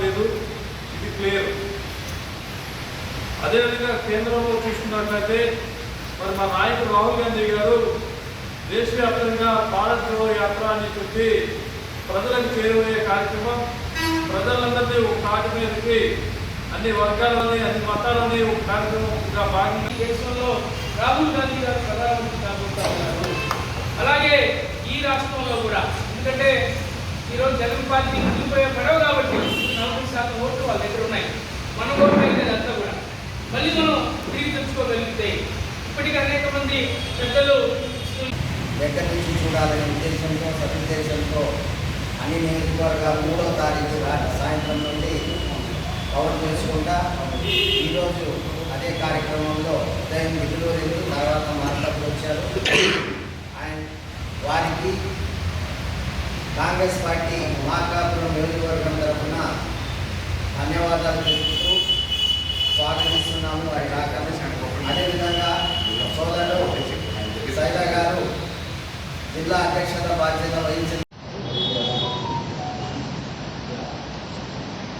లేదు ఇది క్లియర్ అదేవిధంగా కేంద్రంలో చూసుకున్నట్లయితే మరి మా నాయకుడు రాహుల్ గాంధీ గారు దేశవ్యాప్తంగా భారత్ జోడో యాత్ర అని చెప్పి ప్రజలకు చేరువయ్యే కార్యక్రమం ప్రజలందరినీ ఒక తాటి మీదకి అన్ని వర్గాలని అన్ని మతాలని ఒక కార్యక్రమంగా భాగంగా దేశంలో రాహుల్ గాంధీ గారు ప్రధానమంత్రి అలాగే ఈ రాష్ట్రంలో కూడా ఎందుకంటే ఈరోజు జగన్ పార్టీ నిలిపోయే పడవు కాబట్టి అనేక మంది పెద్దలు దగ్గర నుంచి చూడాలనే ఉద్దేశంతో సదుద్దేశంతో అన్ని నియోజకవర్గాలు మూడవ తారీఖు రా- సాయంత్రం నుండి కవర్ చేసుకుంటా ఈరోజు అదే కార్యక్రమంలో ఉదయం విధులు వెళ్ళి తర్వాత మాట్లాడుతూ వచ్చారు. అండ్ వారికి కాంగ్రెస్ పార్టీ మార్కాపురం నియోజకవర్గం తరఫున ధన్యవాదాలు తెలుపుతూ స్వాగతిస్తున్నాము. వారి కార్యక్రమం అదేవిధంగా సైదా గారు జిల్లా అధ్యక్షత బాధ్యత వహించింది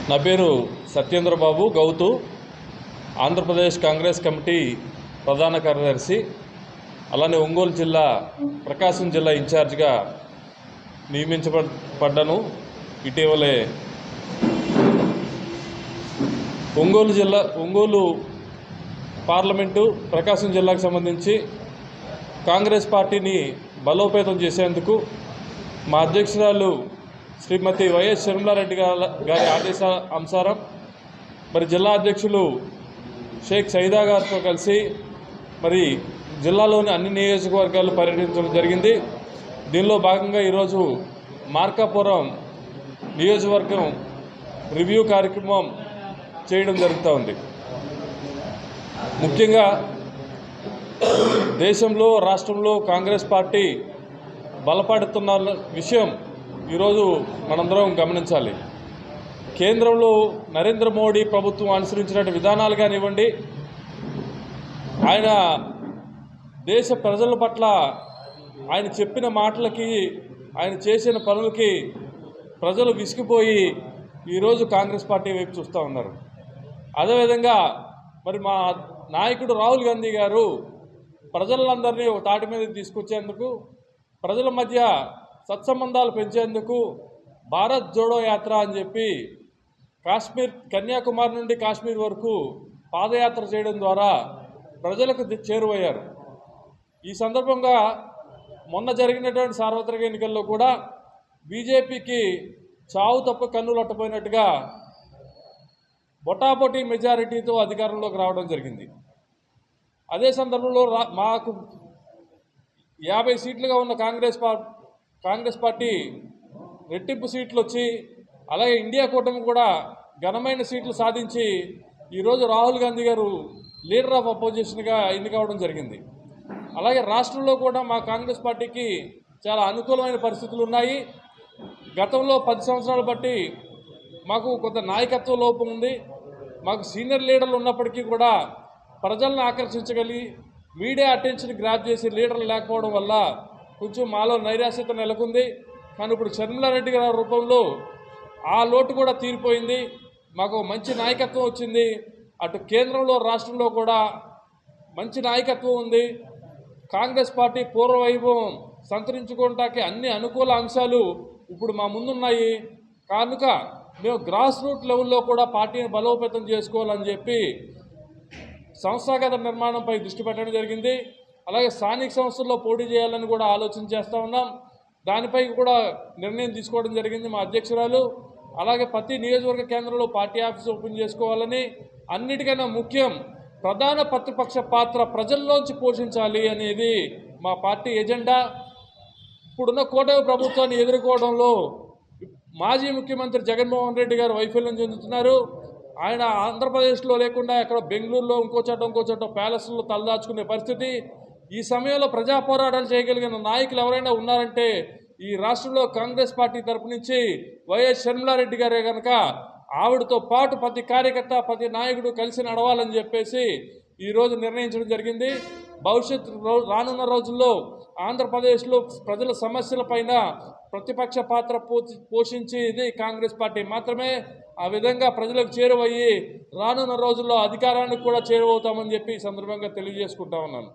నా పేరు సత్యేంద్రబాబు గౌతు ఆంధ్రప్రదేశ్ కాంగ్రెస్ కమిటీ ప్రధాన కార్యదర్శి అలానే ఒంగోలు జిల్లా ప్రకాశం జిల్లా ఇన్ఛార్జిగా నియమించబడ్డను ఇటీవలే ఒంగోలు జిల్లా ఒంగోలు పార్లమెంటు ప్రకాశం జిల్లాకు సంబంధించి కాంగ్రెస్ పార్టీని బలోపేతం చేసేందుకు మా అధ్యక్షురాలు శ్రీమతి వైఎస్ షర్మిలారెడ్డి గారి గారి అంశారం మరి జిల్లా అధ్యక్షులు షేక్ సైదా గారితో కలిసి మరి జిల్లాలోని అన్ని నియోజకవర్గాలు పర్యటించడం జరిగింది. దీనిలో భాగంగా ఈరోజు మార్కాపురం నియోజకవర్గం రివ్యూ కార్యక్రమం చేయడం జరుగుతూ ఉంది. ముఖ్యంగా దేశంలో రాష్ట్రంలో కాంగ్రెస్ పార్టీ బలపడుతున్న విషయం ఈరోజు మనందరం గమనించాలి. కేంద్రంలో నరేంద్ర మోడీ ప్రభుత్వం అనుసరించిన విధానాలు కానివ్వండి ఆయన దేశ ప్రజల పట్ల ఆయన చెప్పిన మాటలకి ఆయన చేసిన పనులకి ప్రజలు విసిగిపోయి ఈరోజు కాంగ్రెస్ పార్టీ వైపు చూస్తూ ఉన్నారు. అదేవిధంగా మరి మా నాయకుడు రాహుల్ గాంధీ గారు ప్రజలందరినీ ఒక తాటి మీద తీసుకొచ్చేందుకు ప్రజల మధ్య సత్సంబంధాలు పెంచేందుకు భారత్ జోడో యాత్ర అని చెప్పి కాశ్మీర్ కన్యాకుమారి నుండి కాశ్మీర్ వరకు పాదయాత్ర చేయడం ద్వారా ప్రజలకు చేరువయ్యారు. ఈ సందర్భంగా మొన్న జరిగినటువంటి సార్వత్రిక ఎన్నికల్లో కూడా బీజేపీకి చావు తప్ప కన్నులట్టపోయినట్టుగా బొటాబొటీ మెజారిటీతో అధికారంలోకి రావడం జరిగింది. అదే సందర్భంలో రా మాకు యాభై సీట్లుగా ఉన్న కాంగ్రెస్ కాంగ్రెస్ పార్టీ రెట్టింపు సీట్లు వచ్చి అలాగే ఇండియా కూటమి కూడా ఘనమైన సీట్లు సాధించి ఈరోజు రాహుల్ గాంధీ గారు లీడర్ ఆఫ్ అపోజిషన్గా ఎన్నికవడం జరిగింది. అలాగే రాష్ట్రంలో కూడా మా కాంగ్రెస్ పార్టీకి చాలా అనుకూలమైన పరిస్థితులు ఉన్నాయి గతంలో పది సంవత్సరాలు బట్టి మాకు కొంత నాయకత్వ లోపం ఉంది. మాకు సీనియర్ లీడర్లు ఉన్నప్పటికీ కూడా ప్రజలను ఆకర్షించగలిగి మీడియా అటెన్షన్ గ్రాప్ చేసే లీడర్లు లేకపోవడం వల్ల కొంచెం మాలో నైరాశ్యత నెలకొంది. కానీ ఇప్పుడు షర్మిలారెడ్డి గారి రూపంలో ఆ లోటు కూడా తీరిపోయింది. మాకు మంచి నాయకత్వం వచ్చింది. అటు కేంద్రంలో రాష్ట్రంలో కూడా మంచి నాయకత్వం ఉంది. కాంగ్రెస్ పార్టీ పూర్వవైభవం సంతరించుకోవటానికి అన్ని అనుకూల అంశాలు ఇప్పుడు మా ముందున్నాయి. కనుక మేము గ్రాస్ రూట్ లెవెల్లో కూడా పార్టీని బలోపేతం చేసుకోవాలని చెప్పి సంస్థాగత నిర్మాణంపై దృష్టి పెట్టడం జరిగింది. అలాగే స్థానిక సంస్థల్లో పోటీ చేయాలని కూడా ఆలోచన చేస్తూ ఉన్నాం. దానిపై కూడా నిర్ణయం తీసుకోవడం జరిగింది మా అధ్యక్షురాలు. అలాగే ప్రతి నియోజకవర్గ కేంద్రంలో పార్టీ ఆఫీస్ ఓపెన్ చేసుకోవాలని అన్నిటికన్నా ముఖ్యం ప్రధాన ప్రతిపక్ష పాత్ర ప్రజల్లోంచి పోషించాలి అనేది మా పార్టీ ఎజెండా. ఇప్పుడున్న కూటమి ప్రభుత్వాన్ని ఎదుర్కోవడంలో మాజీ ముఖ్యమంత్రి జగన్మోహన్ రెడ్డి గారు వైఫల్యం చెందుతున్నారు. ఆయన ఆంధ్రప్రదేశ్లో లేకుండా ఎక్కడ బెంగళూరులో ఇంకో చోట ఇంకో చోట ప్యాలెస్లో తలదాచుకునే పరిస్థితి. ఈ సమయంలో ప్రజా పోరాటాలు చేయగలిగిన నాయకులు ఎవరైనా ఉన్నారంటే ఈ రాష్ట్రంలో కాంగ్రెస్ పార్టీ తరపు నుంచి వైఎస్ షర్మిలారెడ్డి గారే కనుక ఆవిడతో పాటు ప్రతి కార్యకర్త ప్రతి నాయకుడు కలిసి నడవాలని చెప్పేసి ఈరోజు నిర్ణయించడం జరిగింది. భవిష్యత్ రానున్న రోజుల్లో ఆంధ్రప్రదేశ్లో ప్రజల సమస్యలపైన ప్రతిపక్ష పాత్ర పోషి పోషించేది కాంగ్రెస్ పార్టీ మాత్రమే. ఆ విధంగా ప్రజలకు చేరువయ్యి రానున్న రోజుల్లో అధికారానికి కూడా చేరువవుతామని చెప్పి ఈ సందర్భంగా తెలియజేసుకుంటా ఉన్నాను.